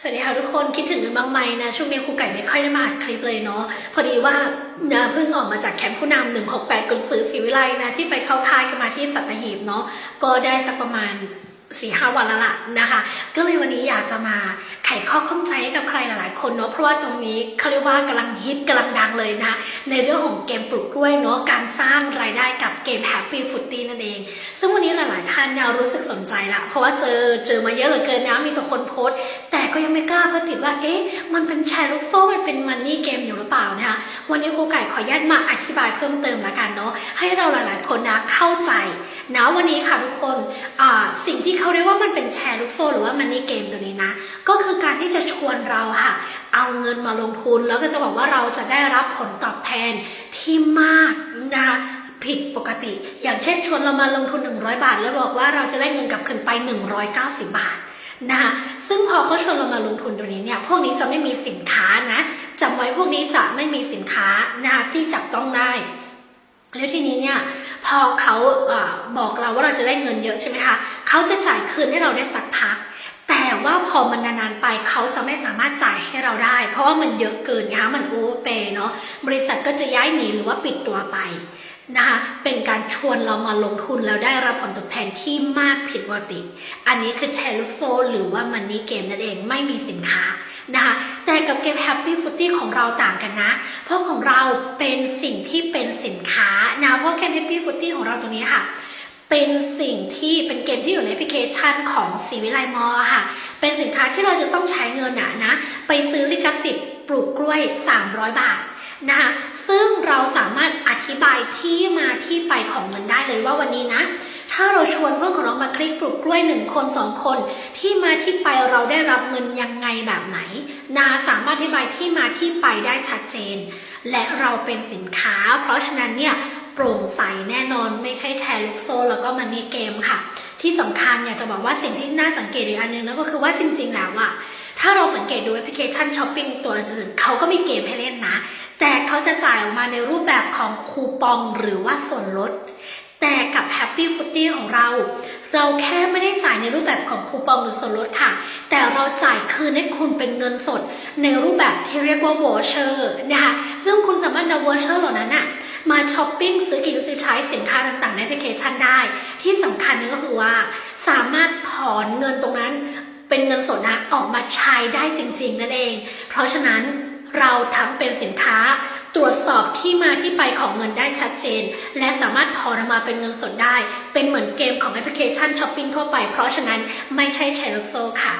สวัสดีค่ะทุกคนคิดถึงกันบ้างไหมนะช่วงนี้ครูไก่ไม่ค่อยได้มาอัดคลิปเลยเนาะพอดีว่านะเพิ่งออกมาจากแคมป์ผู้นำ168กุนซือศรีวิไลนะที่ไปเข้าค่ายกันมาที่สัตหีบเนาะก็ได้สักประมาณสี่ห้าวันล้วล่ะนะคะ ก็เลยวันนี้อยากจะมาไขข้อข้องใจให้กับใครหลายๆคนเนาะเพราะว่าตรงนี้เขาเรียกว่ากำลังฮิตกำลังดังเลยนะในเรื่องของเกมปลูกกล้วยเนาะการสร้างราย เกม Happy f o o t นั่นเอง ซึ่งวันนี้หลาย ๆ ท่านเนี่ยรู้สึกสนใจละ เพราะว่าเจอเจอมาเยอะเหลือเกินนะมีแต่คนโพสต์แต่ก็ยังไม่กล้าเพราะติดว่าเอ๊ะมันเป็นแชร์ลูกโซ่มันเป็นมันนี่เกมอยู่หรือเปล่านะคะวันนี้ครูไก่ขออนุญาตมาอธิบายเพิ่มเติมละกันเนาะให้เราหลาย ๆ คนนะเข้าใจนะวันนี้ค่ะทุกคนสิ่งที่เขาเรียกว่ามันเป็นแชร์ลูกโซ่หรือว่ามันนี่เกมตัวนี้นะ ก็คือการที่จะชวนเราค่ะเอาเงินมาลงทุนแล้วก็จะบอกว่าเราจะได้รับผลตอบแทนที่มากนะคะ ผิดปกติ อย่างเช่นชวนเรามาลงทุน 100 บาท แล้วบอกว่าเราจะได้เงินกลับคืนไป 190 บาทนะคะซึ่งพอเขาชวนเรามาลงทุนตัวนี้เนี่ยพวกนี้จะไม่มีสินค้านะจำไว้พวกนี้จะไม่มีสินค้านะคะที่จับต้องได้แล้วทีนี้เนี่ยพอเขาอบอกเราว่าเราจะได้เงินเยอะใช่ไหมคะเขาจะจ่ายคืนให้เราได้สักพัก แต่ว่าพอมันนานๆไปเขาจะไม่สามารถจ่ายให้เราได้ เพราะว่ามันเยอะเกินนะคะมันโอเวอร์เปย์เนาะบริษัทก็จะย้ายหนีหรือว่าปิดตัวไป นะคะเป็นการชวนเรามาลงทุนแล้วได้รับผลตอบแทนที่มากผิดปกติ อันนี้คือแชร์ลูกโซ่หรือว่ามันนี่เกมนั่นเองไม่มีสินค้านะคะแต่กับเกม Happy f o o t y ของเราต่างกันนะ เพราะของเราเป็นสิ่งที่เป็นสินค้านะเพราะเกม Happy f o o t y ของเราตรงนี้ค่ะเป็นสิ่งที่เป็นเกมที่อยู่ในแอปพลิเคชันของสีวิไลมอค่ะ เป็นสินค้าที่เราจะต้องใช้เงินนะนะ ไปซื้อลิขสิทธิ์ปลูกกล้วย 300 บาท นะคะซึ่งเราสามารถอธิบายที่มาที่ไปของเงินได้เลยว่าวันนี้นะ ถ้าเราชวนเพื่อนของเรามาคลิกปลูกกล้วยหนึ่งคนสองคน ที่มาที่ไปเราได้รับเงินยังไงแบบไหน นาสามารถอธิบายที่มาที่ไปได้ชัดเจน และเราเป็นสินค้า เพราะฉะนั้นเนี่ยโปร่งใสแน่นอนไม่ใช่แชร์ลูกโซ่แล้วก็มันนี่เกมค่ะ ที่สำคัญอยากจะบอกว่าสิ่งที่น่าสังเกตอีกอันหนึงนั่นก็คือว่าจริงๆแล้วอะ เกตดูแอปพลิเคชันช้อปปิ้งตัวอื่นเขาก็มีเกมให้เล่นนะ แต่เขาจะจ่ายออกมาในรูปแบบของคูปองหรือว่าส่วนลด แต่กับ Happy f o o t ของเรา เราแค่ไม่ได้จ่ายในรูปแบบของคูปองหรือส่วนลดค่ะ แต่เราจ่ายคืนให้คุณเป็นเงินสด ในรูปแบบที่เรียกว่า voucher นะคะซึ่งคุณสามารถนำ voucher เหล่านั้นอะมาช้อปปิ้งซื้อกินซื้อใช้สินค้าต่างๆในแอปพลิเคชันได้ ที่สำคัญนี่ก็คือว่า สามารถถอนเงินตรงนั้น เป็นเงินสดนะออกมาใช้ได้จริง ๆ นั่นเอง เพราะฉะนั้นเราทั้งเป็นสินค้าตรวจสอบที่มาที่ไปของเงินได้ชัดเจน และสามารถถอนออกมาเป็นเงินสดได้ เป็นเหมือนเกมของแอปพลิเคชันช้อปปิ้งทั่วไป เพราะฉะนั้นไม่ใช่แชร์ลูกโซ่ค่ะ